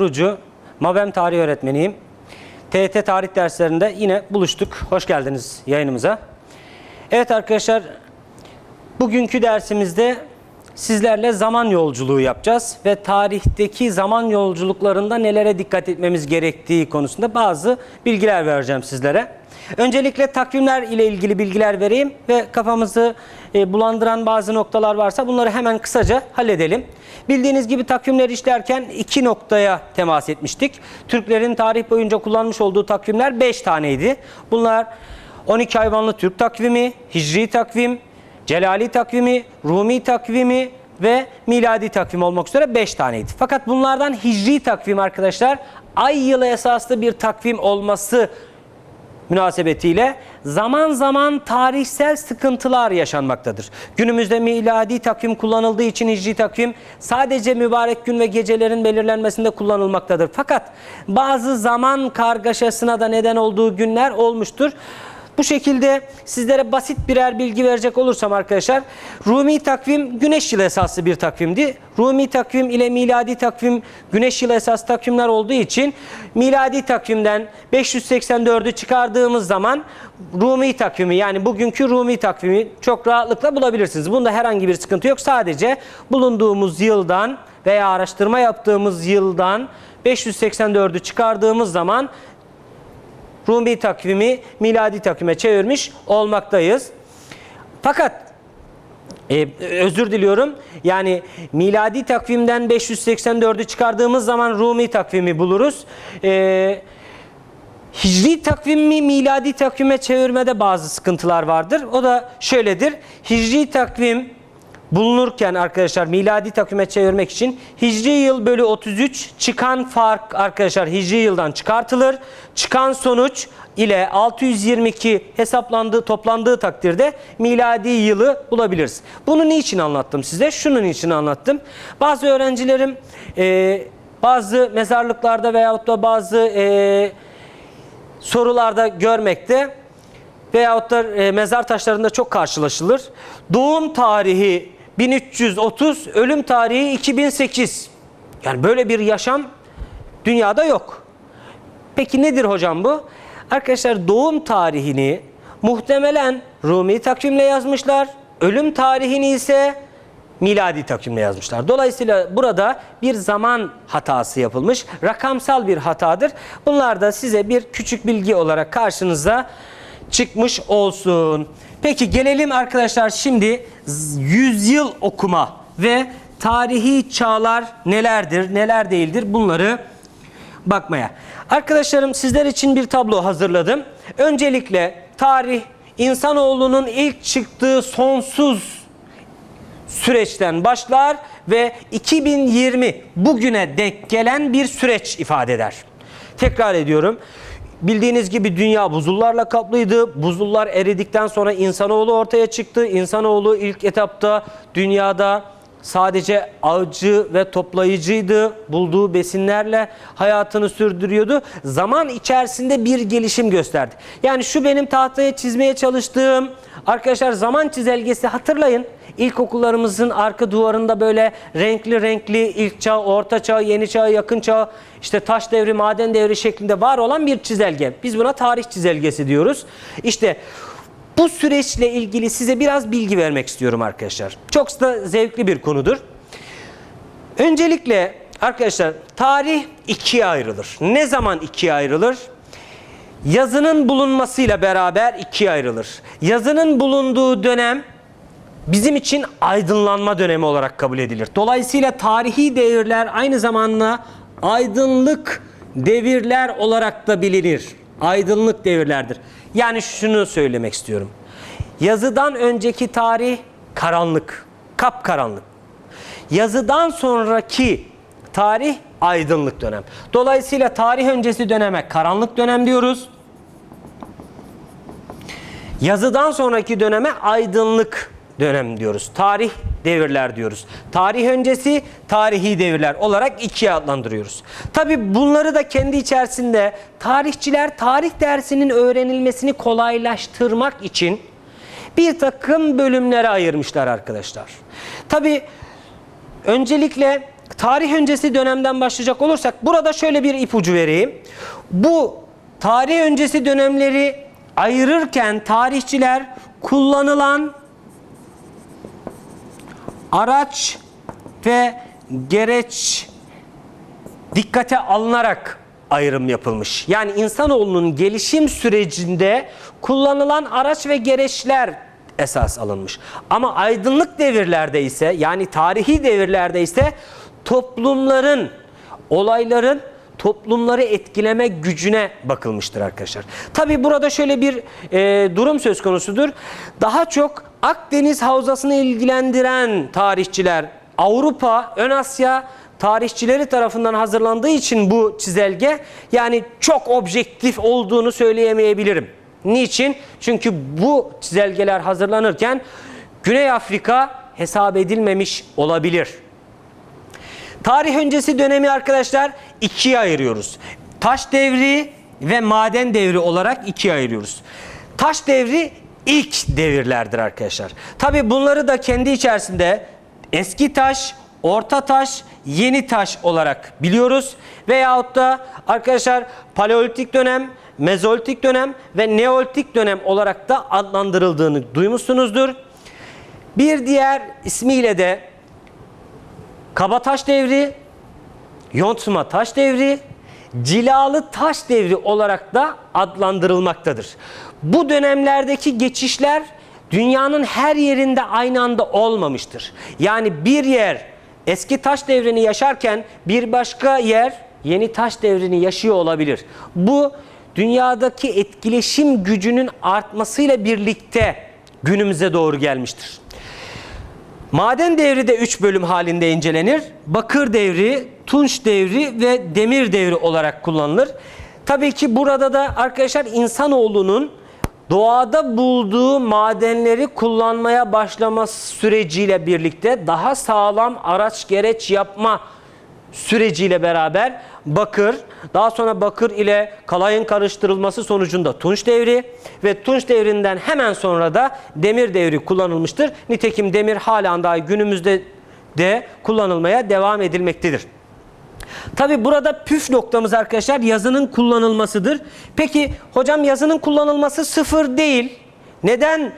Vurucu, Mabem Tarih Öğretmeniyim. TET Tarih derslerinde yine buluştuk. Hoş geldiniz yayınımıza. Evet arkadaşlar, bugünkü dersimizde sizlerle zaman yolculuğu yapacağız ve tarihteki zaman yolculuklarında nelere dikkat etmemiz gerektiği konusunda bazı bilgiler vereceğim sizlere. Öncelikle takvimler ile ilgili bilgiler vereyim ve kafamızı e, bulandıran bazı noktalar varsa bunları hemen kısaca halledelim. Bildiğiniz gibi takvimleri işlerken iki noktaya temas etmiştik. Türklerin tarih boyunca kullanmış olduğu takvimler 5 taneydi. Bunlar 12 hayvanlı Türk takvimi, Hicri takvim, Celali takvimi, Rumi takvimi ve miladi takvim olmak üzere 5 taneydi. Fakat bunlardan Hicri takvim arkadaşlar ay yılı esaslı bir takvim olması münasebetiyle zaman zaman tarihsel sıkıntılar yaşanmaktadır. Günümüzde miladi takvim kullanıldığı için hicri takvim sadece mübarek gün ve gecelerin belirlenmesinde kullanılmaktadır. Fakat bazı zaman kargaşasına da neden olduğu günler olmuştur. Bu şekilde sizlere basit birer bilgi verecek olursam arkadaşlar Rumi takvim güneş yılı esaslı bir takvimdi. Rumi takvim ile miladi takvim güneş yılı esaslı takvimler olduğu için miladi takvimden 584'ü çıkardığımız zaman Rumi takvimi yani bugünkü Rumi takvimi çok rahatlıkla bulabilirsiniz. Bunda herhangi bir sıkıntı yok. Sadece bulunduğumuz yıldan veya araştırma yaptığımız yıldan 584'ü çıkardığımız zaman Rumi takvimi miladi takvime çevirmiş olmaktayız. Fakat e, özür diliyorum. Yani miladi takvimden 584'ü çıkardığımız zaman Rumi takvimi buluruz. E, Hicri takvimi miladi takvime çevirmede bazı sıkıntılar vardır. O da şöyledir. Hicri takvim bulunurken arkadaşlar miladi takvime çevirmek için Hicri yıl bölü 33 çıkan fark arkadaşlar Hicri yıldan çıkartılır. Çıkan sonuç ile 622 hesaplandığı toplandığı takdirde miladi yılı bulabiliriz. Bunu niçin anlattım size? Şunun için anlattım. Bazı öğrencilerim e, bazı mezarlıklarda veyahut da bazı e, sorularda görmekte veyahut da e, mezar taşlarında çok karşılaşılır. Doğum tarihi 1330, ölüm tarihi 2008. Yani böyle bir yaşam dünyada yok. Peki nedir hocam bu? Arkadaşlar doğum tarihini muhtemelen Rumi takvimle yazmışlar. Ölüm tarihini ise miladi takvimle yazmışlar. Dolayısıyla burada bir zaman hatası yapılmış. Rakamsal bir hatadır. Bunlar da size bir küçük bilgi olarak karşınıza çıkmış olsun. Peki gelelim arkadaşlar şimdi yüzyıl okuma ve tarihi çağlar nelerdir, neler değildir bunları bakmaya. Arkadaşlarım sizler için bir tablo hazırladım. Öncelikle tarih insanoğlunun ilk çıktığı sonsuz süreçten başlar ve 2020 bugüne denk gelen bir süreç ifade eder. Tekrar ediyorum. Bildiğiniz gibi dünya buzullarla kaplıydı. Buzullar eridikten sonra insanoğlu ortaya çıktı. İnsanoğlu ilk etapta dünyada sadece avcı ve toplayıcıydı. Bulduğu besinlerle hayatını sürdürüyordu. Zaman içerisinde bir gelişim gösterdi. Yani şu benim tahtaya çizmeye çalıştığım arkadaşlar zaman çizelgesi hatırlayın. İlkokullarımızın arka duvarında böyle renkli renkli ilk çağ, orta çağ, yeni çağ, yakın çağ, işte taş devri, maden devri şeklinde var olan bir çizelge. Biz buna tarih çizelgesi diyoruz. İşte süreçle ilgili size biraz bilgi vermek istiyorum arkadaşlar. Çok da zevkli bir konudur. Öncelikle arkadaşlar tarih ikiye ayrılır. Ne zaman ikiye ayrılır? Yazının bulunmasıyla beraber ikiye ayrılır. Yazının bulunduğu dönem bizim için aydınlanma dönemi olarak kabul edilir. Dolayısıyla tarihi devirler aynı zamanda aydınlık devirler olarak da bilinir. Aydınlık devirlerdir. Yani şunu söylemek istiyorum. Yazıdan önceki tarih karanlık, kapkaranlık. Yazıdan sonraki tarih aydınlık dönem. Dolayısıyla tarih öncesi döneme karanlık dönem diyoruz. Yazıdan sonraki döneme aydınlık dönem diyoruz. Tarih devirler diyoruz. Tarih öncesi, tarihi devirler olarak ikiye adlandırıyoruz. Tabi bunları da kendi içerisinde tarihçiler tarih dersinin öğrenilmesini kolaylaştırmak için bir takım bölümlere ayırmışlar arkadaşlar. Tabi öncelikle tarih öncesi dönemden başlayacak olursak burada şöyle bir ipucu vereyim. Bu tarih öncesi dönemleri ayırırken tarihçiler kullanılan araç ve gereç dikkate alınarak ayrım yapılmış. Yani insanoğlunun gelişim sürecinde kullanılan araç ve gereçler esas alınmış. Ama aydınlık devirlerde ise yani tarihi devirlerde ise toplumların, olayların toplumları etkileme gücüne bakılmıştır arkadaşlar. Tabi burada şöyle bir e, durum söz konusudur. Daha çok Akdeniz Havzası'nı ilgilendiren tarihçiler Avrupa, Ön Asya tarihçileri tarafından hazırlandığı için bu çizelge yani çok objektif olduğunu söyleyemeyebilirim. Niçin? Çünkü bu çizelgeler hazırlanırken Güney Afrika hesap edilmemiş olabilir. Tarih öncesi dönemi arkadaşlar ikiye ayırıyoruz. Taş devri ve maden devri olarak ikiye ayırıyoruz. Taş devri ilk devirlerdir arkadaşlar. Tabi bunları da kendi içerisinde eski taş, orta taş, yeni taş olarak biliyoruz. Veyahut da arkadaşlar paleolitik dönem, mezolitik dönem ve neolitik dönem olarak da adlandırıldığını duymuşsunuzdur. Bir diğer ismiyle de Kabataş devri, yontma taş devri, cilalı taş devri olarak da adlandırılmaktadır. Bu dönemlerdeki geçişler dünyanın her yerinde aynı anda olmamıştır. Yani bir yer eski taş devrini yaşarken bir başka yer yeni taş devrini yaşıyor olabilir. Bu dünyadaki etkileşim gücünün artmasıyla birlikte günümüze doğru gelmiştir. Maden devri de 3 bölüm halinde incelenir. Bakır devri, tunç devri ve demir devri olarak kullanılır. Tabii ki burada da arkadaşlar insanoğlunun doğada bulduğu madenleri kullanmaya başlaması süreciyle birlikte daha sağlam araç gereç yapma süreciyle beraber bakır, daha sonra bakır ile kalayın karıştırılması sonucunda tunç devri ve tunç devrinden hemen sonra da demir devri kullanılmıştır. Nitekim demir hala daha günümüzde de kullanılmaya devam edilmektedir. Tabi burada püf noktamız arkadaşlar yazının kullanılmasıdır. Peki hocam yazının kullanılması sıfır değil. Neden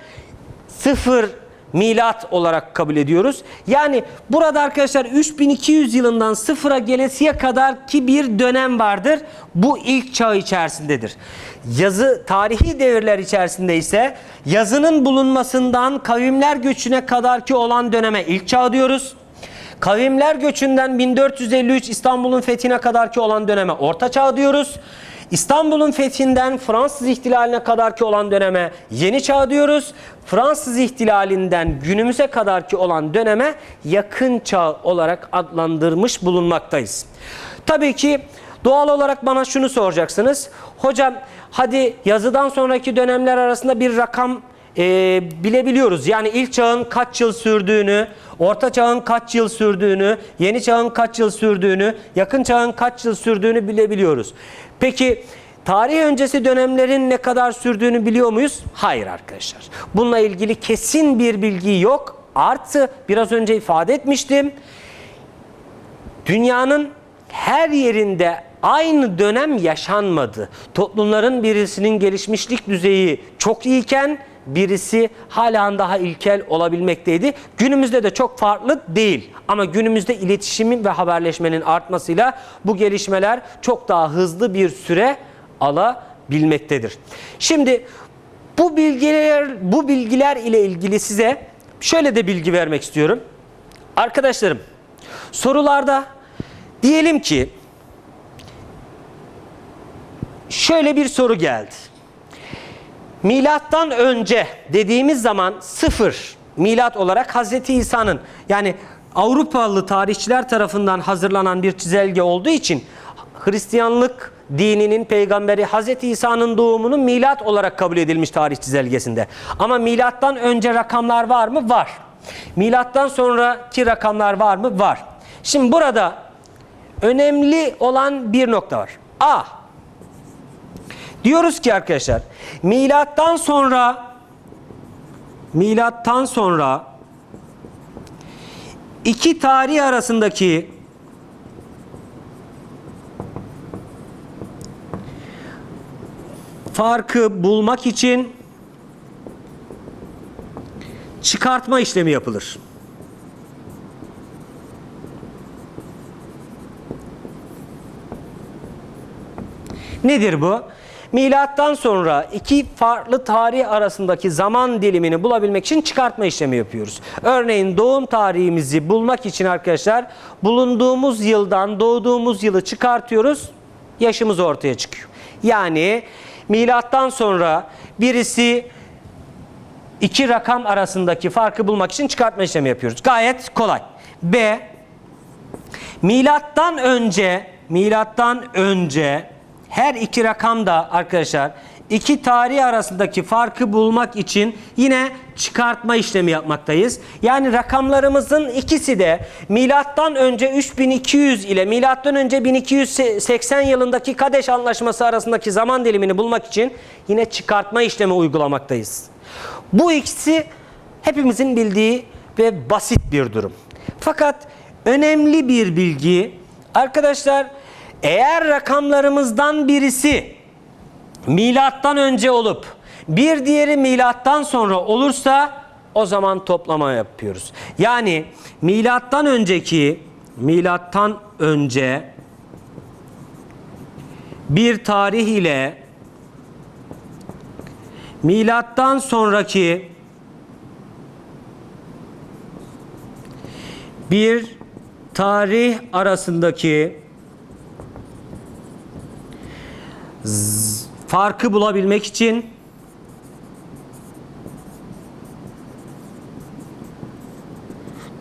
sıfır milat olarak kabul ediyoruz. Yani burada arkadaşlar 3200 yılından sıfıra gelesiye kadar ki bir dönem vardır. Bu ilk çağ içerisindedir. Yazı tarihi devirler içerisinde ise yazının bulunmasından kavimler göçüne kadar ki olan döneme ilk çağ diyoruz. Kavimler göçünden 1453 İstanbul'un fethine kadar ki olan döneme orta çağ diyoruz. İstanbul'un fethinden Fransız ihtilaline kadarki olan döneme yeni çağ diyoruz. Fransız ihtilalinden günümüze kadarki olan döneme yakın çağ olarak adlandırmış bulunmaktayız. Tabii ki doğal olarak bana şunu soracaksınız. Hocam hadi yazıdan sonraki dönemler arasında bir rakam e, bilebiliyoruz. Yani ilk çağın kaç yıl sürdüğünü, orta çağın kaç yıl sürdüğünü, yeni çağın kaç yıl sürdüğünü, yakın çağın kaç yıl sürdüğünü bilebiliyoruz. Peki tarih öncesi dönemlerin ne kadar sürdüğünü biliyor muyuz? Hayır arkadaşlar. Bununla ilgili kesin bir bilgi yok. Artı biraz önce ifade etmiştim. Dünyanın her yerinde aynı dönem yaşanmadı. Toplumların birisinin gelişmişlik düzeyi çok iyiyken birisi hala daha ilkel olabilmekteydi. Günümüzde de çok farklı değil. Ama günümüzde iletişimin ve haberleşmenin artmasıyla bu gelişmeler çok daha hızlı bir süre alabilmektedir. Şimdi bu bilgiler bu bilgiler ile ilgili size şöyle de bilgi vermek istiyorum. Arkadaşlarım sorularda diyelim ki şöyle bir soru geldi. Milattan önce dediğimiz zaman sıfır milat olarak Hazreti İsa'nın yani Avrupalı tarihçiler tarafından hazırlanan bir çizelge olduğu için Hristiyanlık dininin peygamberi Hazreti İsa'nın doğumunun milat olarak kabul edilmiş tarih çizelgesinde. Ama milattan önce rakamlar var mı? Var. Milattan sonraki rakamlar var mı? Var. Şimdi burada önemli olan bir nokta var. A. Diyoruz ki arkadaşlar milattan sonra milattan sonra iki tarih arasındaki farkı bulmak için çıkartma işlemi yapılır. Nedir bu? Milattan sonra iki farklı tarih arasındaki zaman dilimini bulabilmek için çıkartma işlemi yapıyoruz. Örneğin doğum tarihimizi bulmak için arkadaşlar bulunduğumuz yıldan doğduğumuz yılı çıkartıyoruz. Yaşımız ortaya çıkıyor. Yani milattan sonra birisi iki rakam arasındaki farkı bulmak için çıkartma işlemi yapıyoruz. Gayet kolay. B Milattan önce milattan önce her iki rakam da arkadaşlar iki tarih arasındaki farkı bulmak için yine çıkartma işlemi yapmaktayız. Yani rakamlarımızın ikisi de milattan önce 3200 ile milattan önce 1280 yılındaki Kadeş Anlaşması arasındaki zaman dilimini bulmak için yine çıkartma işlemi uygulamaktayız. Bu ikisi hepimizin bildiği ve basit bir durum. Fakat önemli bir bilgi arkadaşlar eğer rakamlarımızdan birisi milattan önce olup bir diğeri milattan sonra olursa o zaman toplama yapıyoruz. Yani milattan önceki milattan önce bir tarih ile milattan sonraki bir tarih arasındaki farkı bulabilmek için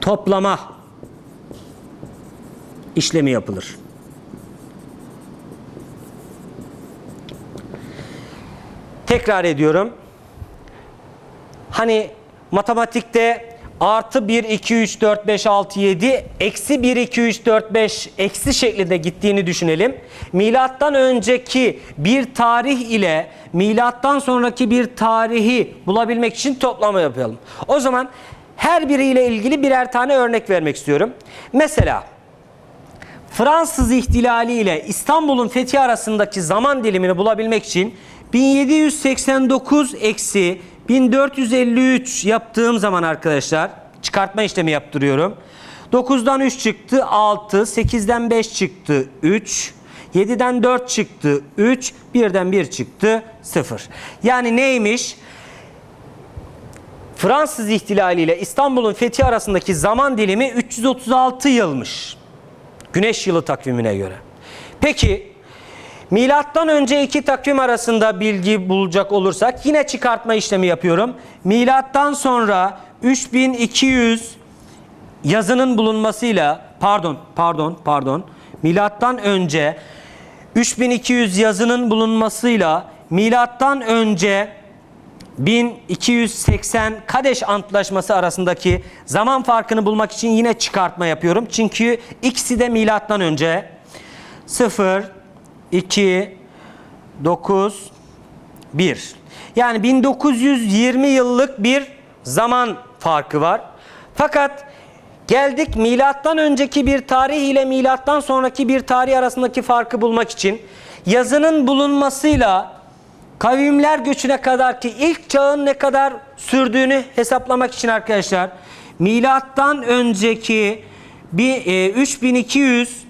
toplama işlemi yapılır. Tekrar ediyorum. Hani matematikte artı 1, 2, 3, 4, 5, 6, 7, eksi 1, 2, 3, 4, 5 eksi şeklinde gittiğini düşünelim. Milattan önceki bir tarih ile milattan sonraki bir tarihi bulabilmek için toplama yapalım. O zaman her biriyle ilgili birer tane örnek vermek istiyorum. Mesela Fransız ihtilali ile İstanbul'un fethi arasındaki zaman dilimini bulabilmek için 1789 eksi 1453 yaptığım zaman arkadaşlar çıkartma işlemi yaptırıyorum. 9'dan 3 çıktı 6, 8'den 5 çıktı 3, 7'den 4 çıktı 3, 1'den 1 çıktı 0. Yani neymiş? Fransız ihtilali ile İstanbul'un fethi arasındaki zaman dilimi 336 yılmış. Güneş yılı takvimine göre. Peki milattan önce iki takvim arasında bilgi bulacak olursak yine çıkartma işlemi yapıyorum. Milattan sonra 3200 yazının bulunmasıyla pardon pardon pardon milattan önce 3200 yazının bulunmasıyla milattan önce 1280 Kadeş Antlaşması arasındaki zaman farkını bulmak için yine çıkartma yapıyorum. Çünkü ikisi de milattan önce 0 2 9 1. Yani 1920 yıllık bir zaman farkı var. Fakat geldik milattan önceki bir tarih ile milattan sonraki bir tarih arasındaki farkı bulmak için yazının bulunmasıyla kavimler göçüne kadar ki ilk çağın ne kadar sürdüğünü hesaplamak için arkadaşlar milattan önceki bir e, 3200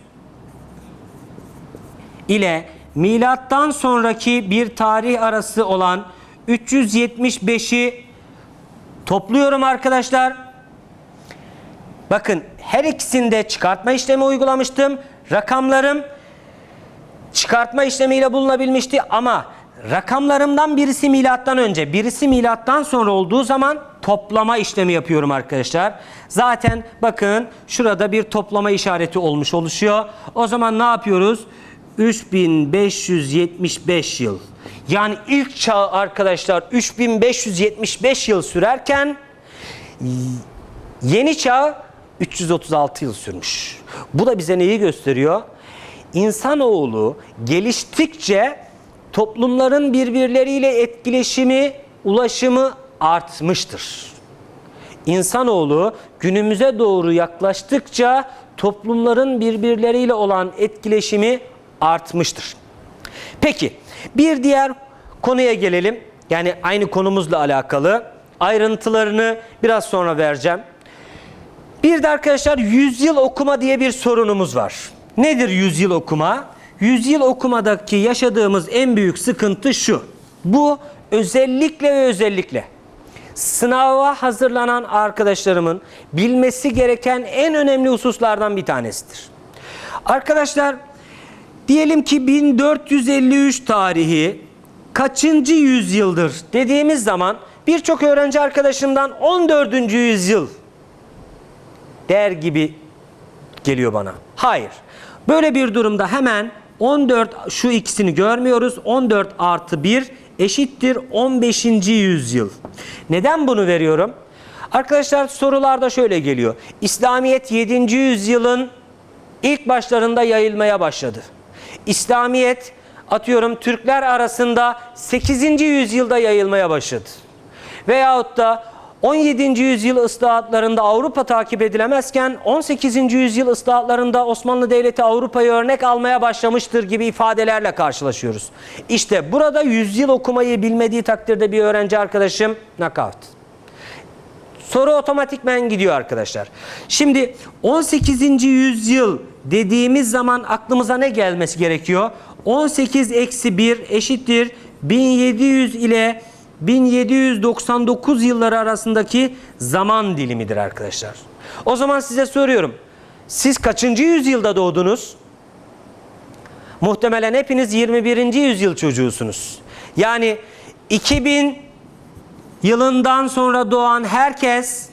ile milattan sonraki bir tarih arası olan 375'i topluyorum arkadaşlar. Bakın her ikisinde çıkartma işlemi uygulamıştım. Rakamlarım çıkartma işlemiyle bulunabilmişti ama rakamlarımdan birisi milattan önce, birisi milattan sonra olduğu zaman toplama işlemi yapıyorum arkadaşlar. Zaten bakın şurada bir toplama işareti olmuş oluşuyor. O zaman ne yapıyoruz? 3575 yıl. Yani ilk çağ arkadaşlar 3575 yıl sürerken Yeni çağ 336 yıl sürmüş. Bu da bize neyi gösteriyor? İnsanoğlu geliştikçe toplumların birbirleriyle etkileşimi, ulaşımı artmıştır. İnsanoğlu günümüze doğru yaklaştıkça toplumların birbirleriyle olan etkileşimi artmıştır. Peki bir diğer konuya gelelim. Yani aynı konumuzla alakalı. Ayrıntılarını biraz sonra vereceğim. Bir de arkadaşlar yüzyıl okuma diye bir sorunumuz var. Nedir yüzyıl okuma? Yüzyıl okumadaki yaşadığımız en büyük sıkıntı şu. Bu özellikle ve özellikle sınava hazırlanan arkadaşlarımın bilmesi gereken en önemli hususlardan bir tanesidir. Arkadaşlar diyelim ki 1453 tarihi kaçıncı yüzyıldır dediğimiz zaman birçok öğrenci arkadaşımdan 14. yüzyıl der gibi geliyor bana. Hayır. Böyle bir durumda hemen 14 şu ikisini görmüyoruz. 14 artı 1 eşittir 15. yüzyıl. Neden bunu veriyorum? Arkadaşlar sorularda şöyle geliyor. İslamiyet 7. yüzyılın ilk başlarında yayılmaya başladı. İslamiyet atıyorum Türkler arasında 8. yüzyılda yayılmaya başladı. Veyahut da 17. yüzyıl ıslahatlarında Avrupa takip edilemezken 18. yüzyıl ıslahatlarında Osmanlı Devleti Avrupa'yı örnek almaya başlamıştır gibi ifadelerle karşılaşıyoruz. İşte burada yüzyıl okumayı bilmediği takdirde bir öğrenci arkadaşım knockout. Soru otomatikmen gidiyor arkadaşlar. Şimdi 18. yüzyıl dediğimiz zaman aklımıza ne gelmesi gerekiyor? 18 eksi 1 eşittir 1700 ile 1799 yılları arasındaki zaman dilimidir arkadaşlar. O zaman size soruyorum. Siz kaçıncı yüzyılda doğdunuz? Muhtemelen hepiniz 21. yüzyıl çocuğusunuz. Yani 2000 yılından sonra doğan herkes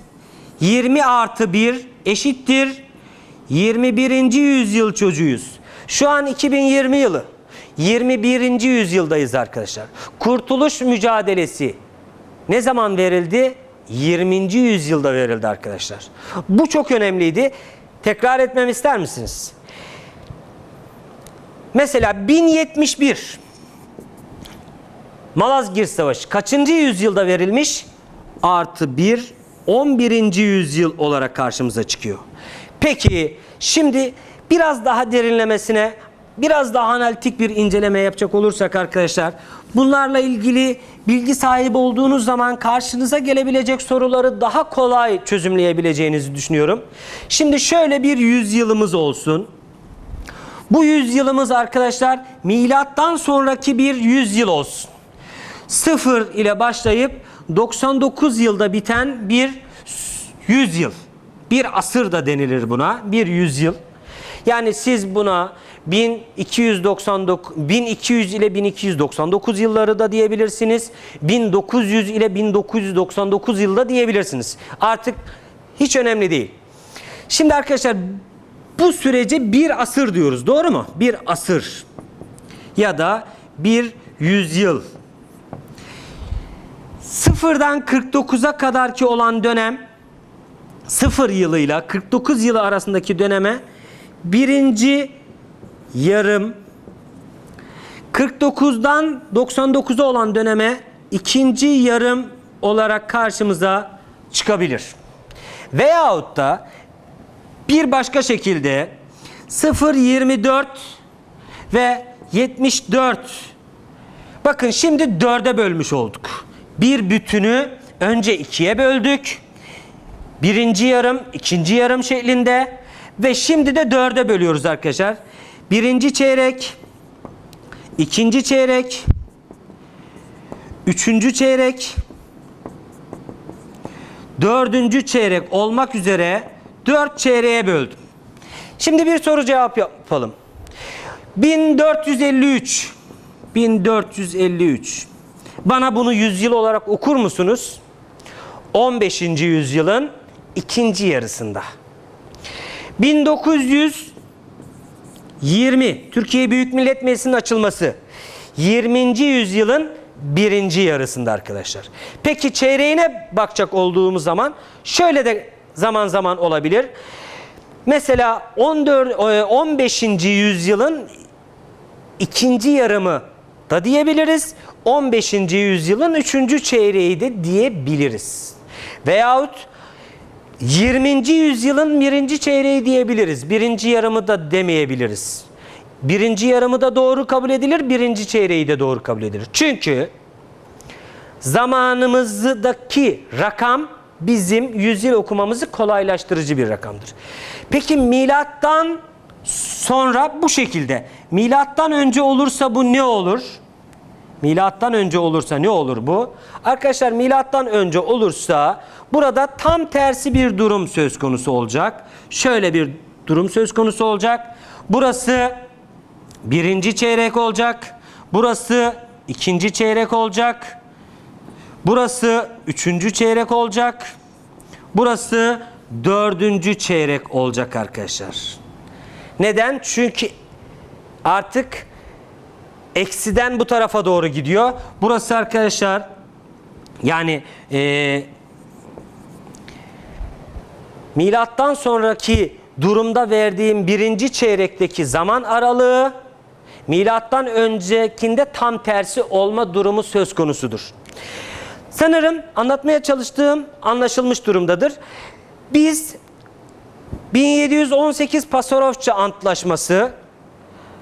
20 artı 1 eşittir 21. yüzyıl çocuğuyuz. Şu an 2020 yılı. 21. yüzyıldayız arkadaşlar. Kurtuluş mücadelesi ne zaman verildi? 20. yüzyılda verildi arkadaşlar. Bu çok önemliydi. Tekrar etmem ister misiniz? Mesela 1071 Malazgirt Savaşı kaçıncı yüzyılda verilmiş? Artı 1 11. yüzyıl olarak karşımıza çıkıyor. Peki şimdi biraz daha derinlemesine biraz daha analitik bir inceleme yapacak olursak arkadaşlar bunlarla ilgili bilgi sahibi olduğunuz zaman karşınıza gelebilecek soruları daha kolay çözümleyebileceğinizi düşünüyorum. Şimdi şöyle bir yüzyılımız olsun. Bu yüzyılımız arkadaşlar milattan sonraki bir yüzyıl olsun. 0 ile başlayıp 99 yılda biten bir yüzyıl. Bir asır da denilir buna. Bir yüzyıl. Yani siz buna 1299 1200 ile 1299 yılları da diyebilirsiniz. 1900 ile 1999 yılda diyebilirsiniz. Artık hiç önemli değil. Şimdi arkadaşlar bu sürece bir asır diyoruz. Doğru mu? Bir asır. Ya da bir yüzyıl. Sıfırdan 49'a kadar ki olan dönem 0 yılıyla 49 yılı arasındaki döneme birinci yarım 49'dan 99'a olan döneme ikinci yarım olarak karşımıza çıkabilir. Veyahut da bir başka şekilde 0 24 ve 74 Bakın şimdi 4'e bölmüş olduk. Bir bütünü önce ikiye böldük. Birinci yarım, ikinci yarım şeklinde ve şimdi de dörde bölüyoruz arkadaşlar. Birinci çeyrek, ikinci çeyrek, üçüncü çeyrek, dördüncü çeyrek olmak üzere dört çeyreğe böldüm. Şimdi bir soru cevap yapalım. 1453 1453 Bana bunu yüzyıl olarak okur musunuz? 15. yüzyılın ikinci yarısında. 1920 Türkiye Büyük Millet Meclisi'nin açılması. 20. yüzyılın birinci yarısında arkadaşlar. Peki çeyreğine bakacak olduğumuz zaman şöyle de zaman zaman olabilir. Mesela 14 15. yüzyılın ikinci yarımı da diyebiliriz. 15. yüzyılın üçüncü çeyreği de diyebiliriz. Veyahut 20. yüzyılın birinci çeyreği diyebiliriz. Birinci yarımı da demeyebiliriz. birinci yarımı da doğru kabul edilir, birinci çeyreği de doğru kabul edilir. Çünkü zamanımızdaki rakam bizim yüzyıl okumamızı kolaylaştırıcı bir rakamdır. Peki milattan sonra bu şekilde. Milattan önce olursa bu ne olur? Milattan önce olursa ne olur bu? Arkadaşlar milattan önce olursa burada tam tersi bir durum söz konusu olacak. Şöyle bir durum söz konusu olacak. Burası birinci çeyrek olacak. Burası ikinci çeyrek olacak. Burası üçüncü çeyrek olacak. Burası dördüncü çeyrek olacak arkadaşlar. Neden? Çünkü artık eksiden bu tarafa doğru gidiyor. Burası arkadaşlar yani eee milattan sonraki durumda verdiğim birinci çeyrekteki zaman aralığı milattan öncekinde tam tersi olma durumu söz konusudur. Sanırım anlatmaya çalıştığım anlaşılmış durumdadır. Biz 1718 Pasarofça Antlaşması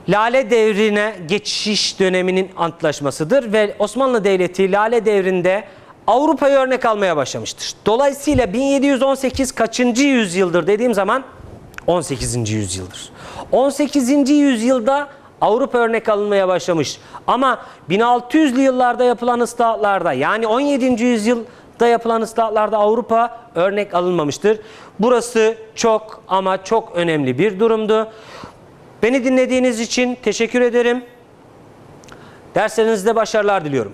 Lale devrine geçiş döneminin antlaşmasıdır ve Osmanlı Devleti Lale devrinde Avrupa'ya örnek almaya başlamıştır. Dolayısıyla 1718 kaçıncı yüzyıldır dediğim zaman 18. yüzyıldır. 18. yüzyılda Avrupa örnek alınmaya başlamış. Ama 1600'lü yıllarda yapılan ıslahatlarda yani 17. yüzyılda yapılan ıslahatlarda Avrupa örnek alınmamıştır. Burası çok ama çok önemli bir durumdu. Beni dinlediğiniz için teşekkür ederim. Derslerinizde başarılar diliyorum.